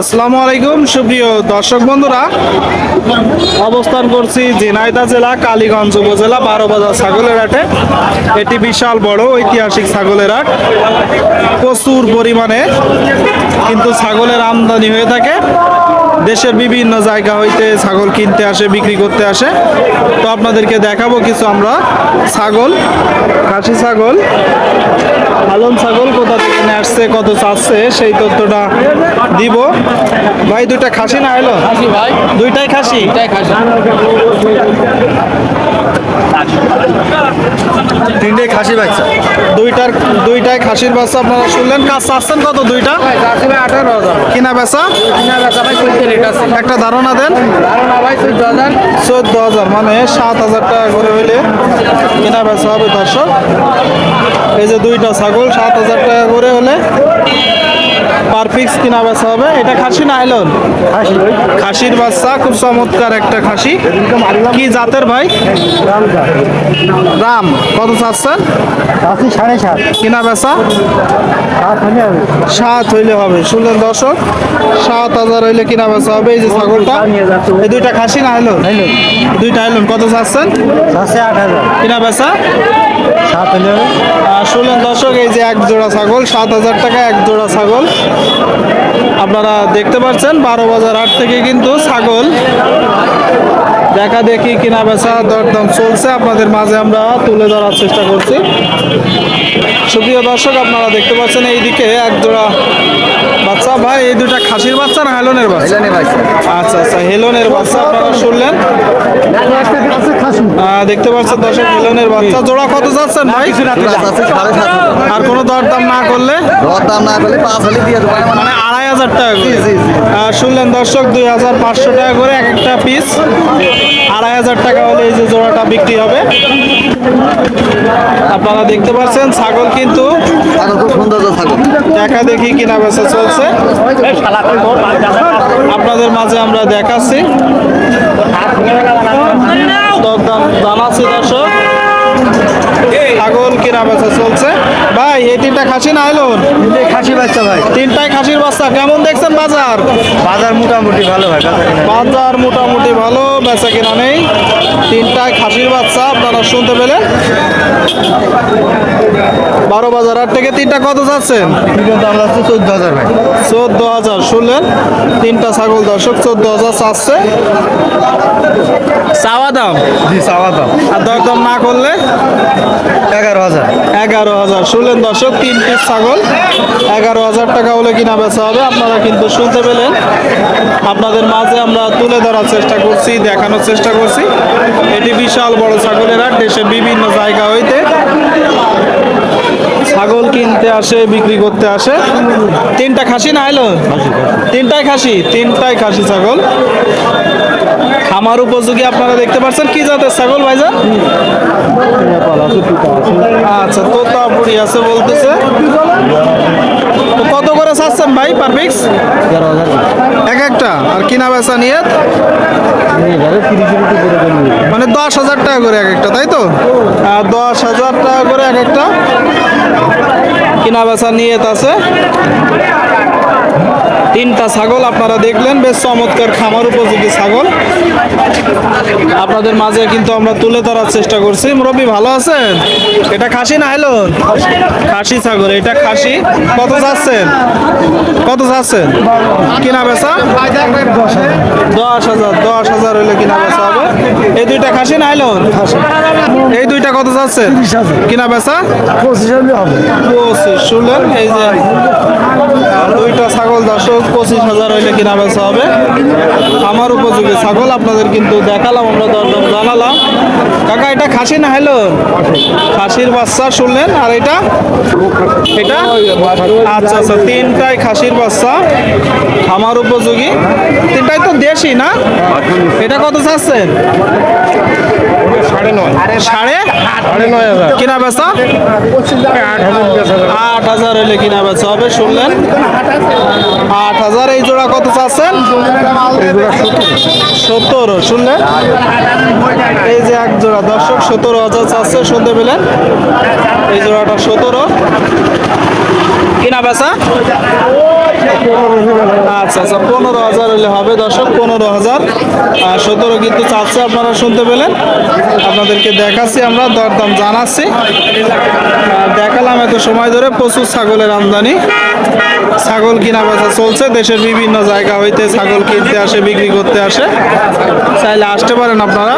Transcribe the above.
আসসালামু আলাইকুম, সুপ্রিয় দর্শক বন্ধুরা। অবস্থান করছি ঝিনাইদহ জেলা, কালীগঞ্জ উপজেলা বারো বাজার ছাগলের হাটে। এটি বিশাল বড় ঐতিহাসিক ছাগলের হাট। প্রচুর পরিমাণে কিন্তু ছাগলের আমদানি হয়ে থাকে। দেশের বিভিন্ন জায়গা হইতে ছাগল কিনতে আসে বিক্রি করতে আসে। তো আপনাদেরকে দেখাবো কিছু আমরা। ছাগল খাসি ছাগল পালন ছাগল কোথা থেকে নিয়ে আসছে কত চাচ্ছে সেই তথ্যটা দিব। ভাই দুইটা খাসি না এলো? ভাই। দুইটাই খাসি? এটাই খাসি। তিনটে খাসি বাচ্চা। দুইটার দুইটাই খাসির বাচ্চা আপনারা শুনলেন। কাজ চাচ্ছেন কত দুইটা? আঠারো হাজার। কিনা বেচা? কিনা ভাই একটা ধারণা দেন। ধারণা ভাই চোদ্দ হাজার। চোদ্দ হাজার মানে সাত হাজার টাকা করে হইলে কেনা বেচা হবে দর্শক এই যে দুইটা ছাগল সাত হাজার টাকা করে হলে পার পিক্স কিনা বেচা হবে? এটা খাসি না আইলন খাসির বাচ্চা খুব চমৎকার একটা খাসি। কি জাতের ভাই? রাম। কত চাচ্ছেন? সাড়ে সাত। কিনা বেচা? সাত সাত হইলে হবে। শুনলেন দর্শক? সাত হাজার হইলে কিনা বেচা হবে। এই যে ছাগলটা। এই দুইটা খাসি না আইলন দুইটা আইলন কত চাচ্ছেন? সাতশো আট হাজার। কিনা বেচা? সাত আর শুনলেন দর্শক এই যে এক জোড়া ছাগল সাত হাজার টাকা এক জোড়া ছাগল। আপনারা দেখতে পাচ্ছেন বারো বাজার হাট থেকে কিন্তু ছাগল। দেখা দেখি কিনা বেচা দরদাম চলছে। আপনাদের মাঝে আমরা তুলে ধরার চেষ্টা করছি। সুপ্রিয় দর্শক আপনারা দেখতে পাচ্ছেন এইদিকে এক জোড়া বাচ্চা। ভাই এই দুটা খাসির বাচ্চা না হেলনের বাচ্চা। আচ্ছা আচ্ছা হেলনের বাচ্চা আপনারা শুনলেন। দেখতে পাচ্ছেন দর্শক হেলনের বাচ্চা। জোড়া কত যাচ্ছেন ভাই? আর কোনো দরদাম না করলে? দর দাম না করলে পাঁচ হলে দিয়ে দেবো। মানে আড়াই হাজার টাকা করে। আর শুনলেন দর্শক দুই হাজার পাঁচশো টাকা করে এক একটা পিস আড়াই হাজার টাকা হলে এই যে জোড়াটা বিক্রি হবে। আপনারা দেখতে পাচ্ছেন ছাগল কিন্তু দেখা দেখি কিনা বেচা চলছে। আপনাদের মাঝে আমরা দেখাচ্ছি। ভাই? তিনটাই খাসির বাচ্চা কেমন দেখছেন বাজার? বাজার মোটামুটি ভালো ভাই বাজার মোটামুটি ভালো বেচা কিনা নেই। তিনটায় খাসির বাচ্চা আপনারা শুনতে পেলেন? বারো বাজার হাট থেকে তিনটা কত যাচ্ছেন? চোদ্দ হাজার ভাই। চোদ্দ হাজার শুনলেন? তিনটা ছাগল দর্শক চোদ্দ হাজার চাচ্ছে। চাওয়া দাম জি চাওয়া দাম আর দরদাম না করলে? এগারো হাজার। এগারো হাজার। শুনলেন দর্শক তিন পিস ছাগল। এগারো হাজার টাকা হলে কিনা বেচা হবে। আপনারা কিন্তু শুনতে পেলেন। আপনাদের মাঝে আমরা তুলে ধরার চেষ্টা করছি দেখানোর চেষ্টা করছি। এটি বিশাল বড় ছাগলেরা দেশের বিভিন্ন জায়গা হইতে। কিনতে আসে বিক্রি করতে আসে। তিনটা খাসি না এলো? তিনটাই খাসি? তিনটাই খাসি ছাগল। খামার উপযোগী আপনারা দেখতে পাচ্ছেন। কি জাতের ছাগল ভাইজান? আচ্ছা তোতাপুরি আছে বলতেছে। কত করে চাচ্ছেন ভাই পার পিক্স এক একটা? আর কিনা বেচা নিয়ে মানে দশ হাজার টাকা করে এক একটা তাই তো? দশ হাজার টাকা করে এক একটা? কিনা বেচা নিয়ত আছে? তিনটা ছাগল আপনারা দেখলেন বেশ চমৎকার খামার উপযোগী ছাগল। আপনাদের মাঝে কিন্তু আমরা তুলে ধরার চেষ্টা করছি। মুরব্বী ভালো আছেন? এটা খাসি না হ্যালো খাসি ছাগল এটা খাসি। কত যাচ্ছেন? কত যাচ্ছেন? কিনা বেচা? দশ হাজার দশ হাজার হইলে কিনা বেচা হবে। এই দুইটা খাসি না হ্যালো এই দুইটা কত যাচ্ছেন? কিনা বেচা? পঁচিশ হবে। পঁচিশ শুনলেন এই যে দুইটা ছাগল দর্শক পঁচিশ হাজার হইলে কিনা বেচা হবে। আমার উপযোগী ছাগল আপনাদের কিন্তু দেখালাম আমরা দরদাম জানালাম। কাকা এটা খাসি না হ্যালো? খাসির বাচ্চা শুনলেন আর এটা? এটা? আচ্ছা আচ্ছা তিনটাই খাসির বাচ্চা আমার উপযোগী। তিনটাই তো দেশি না? এটা কত চাচ্ছেন সাড়ে নয়। সাড়ে নয় হাজার। কিনা বেচা? আট হাজার। হলে কিনা বেচা হবে শুনলেন? আট হাজার এই জোড়া কত চাচ্ছেন? সত্তর শুনলেন? এই যে জোড়া। দর্শক, সতেরো হাজার চাচ্ছে শুনতে পেলেন এই জোড়াটা সতেরো। কিনা বেচা? আচ্ছা আচ্ছা পনেরো হাজার হলে হবে। দর্শক, পনেরো হাজার। আর সতেরো কিন্তু চাচ্ছে আপনারা শুনতে পেলেন আপনাদেরকে দেখাচ্ছি আমরা, দরদাম জানাচ্ছি। দেখালাম এত সময় ধরে প্রচুর ছাগলের আমদানি। ছাগল কিনা বেচা চলছে। দেশের বিভিন্ন জায়গা হইতে ছাগল কিনতে আসে, বিক্রি করতে আসে। চাইলে আসতে পারেন আপনারা।